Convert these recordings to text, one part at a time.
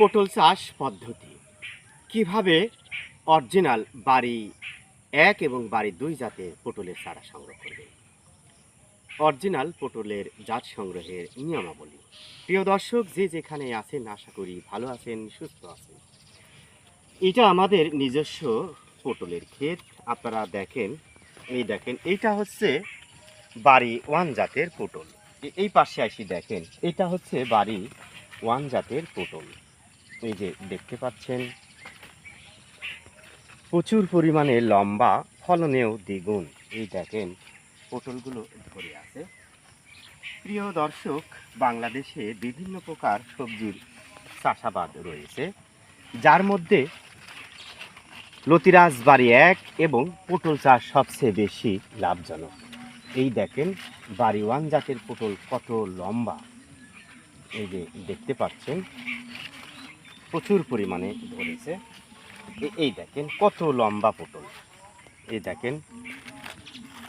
পটল চাষ পদ্ধতি। কীভাবে অরিজিনাল বাড়ি এক এবং বাড়ি দুই জাতের পটলের চারা সংগ্রহ করবে? অরিজিনাল পটলের জাত সংগ্রহের নিয়মাবলী। প্রিয় দর্শক, যে যেখানে আছেন, আশা করি ভালো আছেন, সুস্থ আছেন। এটা আমাদের নিজস্ব পটলের ক্ষেত। আপনারা দেখেন, এই দেখেন, এইটা হচ্ছে বাড়ি ওয়ান জাতের পটল। এই পাশে আসি দেখেন, এটা হচ্ছে বাড়ি ওয়ান জাতের পটল। এই যে দেখতে পাচ্ছেন, প্রচুর পরিমাণে লম্বা, ফলনেও দ্বিগুণ। এই দেখেন, পটলগুলো ধরে আছে। প্রিয় দর্শক, বাংলাদেশে বিভিন্ন প্রকার সবজির চাষাবাদ রয়েছে, যার মধ্যে লতিরাজ বাড়ি এক এবং পটল চাষ সবচেয়ে বেশি লাভজনক। এই দেখেন বাড়ি ওয়ান জাতের পটল কত লম্বা। এই যে দেখতে পাচ্ছেন প্রচুর পরিমাণে ধরেছে। এই দেখেন কত লম্বা পটল। এই দেখেন,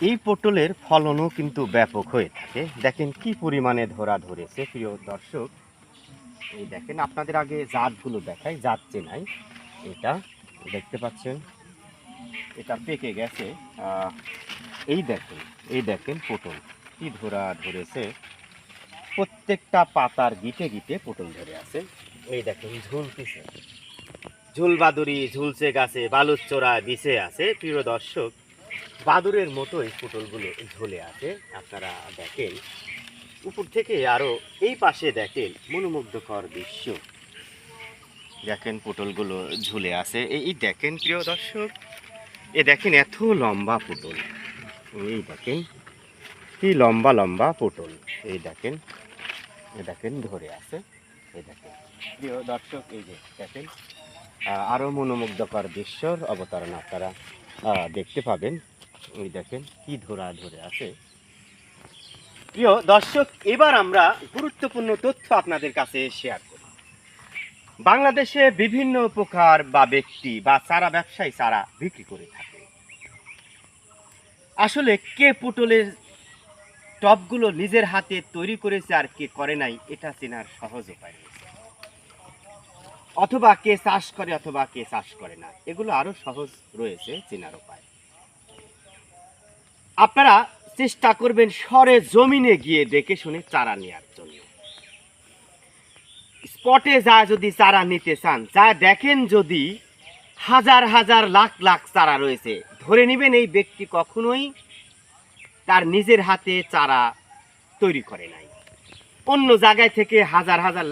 এই পটলের ফলনও কিন্তু ব্যাপক হয়ে থাকে। দেখেন কি পরিমাণে ধরা ধরেছে, প্রিয় দর্শক। এই দেখেন, আপনাদের আগে জাতগুলো দেখাই, জাত চেনাই। এটা দেখতে পাচ্ছেন, এটা পেকে গেছে। এই দেখেন এই দেখেন পটল কি ধরা ধরেছে। প্রত্যেকটা পাতার গিটে গিটে পটল ধরে আছে। এই দেখেন, ঝুলতেছে। ঝুল বাদুরি ঝুলছে গাছে, বালুর চোরা বিছে আছে। প্রিয় দর্শক, বাদুরের মতোই পটলগুলো ঝুলে আছে। আপনারা দেখেন, উপর থেকে আরও এই পাশে দেখেন মনোমুগ্ধকর দৃশ্য। দেখেন পটলগুলো ঝুলে আছে। এই এই দেখেন, প্রিয় দর্শক, এ দেখেন এত লম্বা পটল এই দেখেন, কি লম্বা লম্বা পটল এই দেখেন এই দেখেন ধরে আছে। এই দেখেন। প্রিয় দর্শক এই যে দেখেন আহ, আরও মনোমুগ্ধকর দৃশ্যর অবতারণ আপনারা দেখতে পাবেন। ওই দেখেন কি ধরা ধরে আছে। প্রিয় দর্শক এবার আমরা গুরুত্বপূর্ণ তথ্য আপনাদের কাছে শেয়ার করি বাংলাদেশে বিভিন্ন প্রকার বা ব্যক্তি বা চারা ব্যবসায়ী চারা বিক্রি করে থাকে। আসলে কে পটলের টবগুলো নিজের হাতে তৈরি করেছে আর কে করে নাই, এটা চেনার সহজ উপায় অথবা কে চাষ করে, অথবা কে চাষ করে না, এগুলো আরও সহজ রয়েছে, চেনার উপায়। আপনারা চেষ্টা করবেন সরে জমিনে গিয়ে দেখে শুনে চারা নেওয়ার জন্য। স্পটে যা যদি চারা নিতে চান, যা দেখেন যদি হাজার হাজার লাখ লাখ চারা রয়েছে, ধরে নেবেন এই ব্যক্তি কখনোই তার নিজের হাতে চারা তৈরি করে নাই। অন্য জায়গায় থেকে হাজার হাজার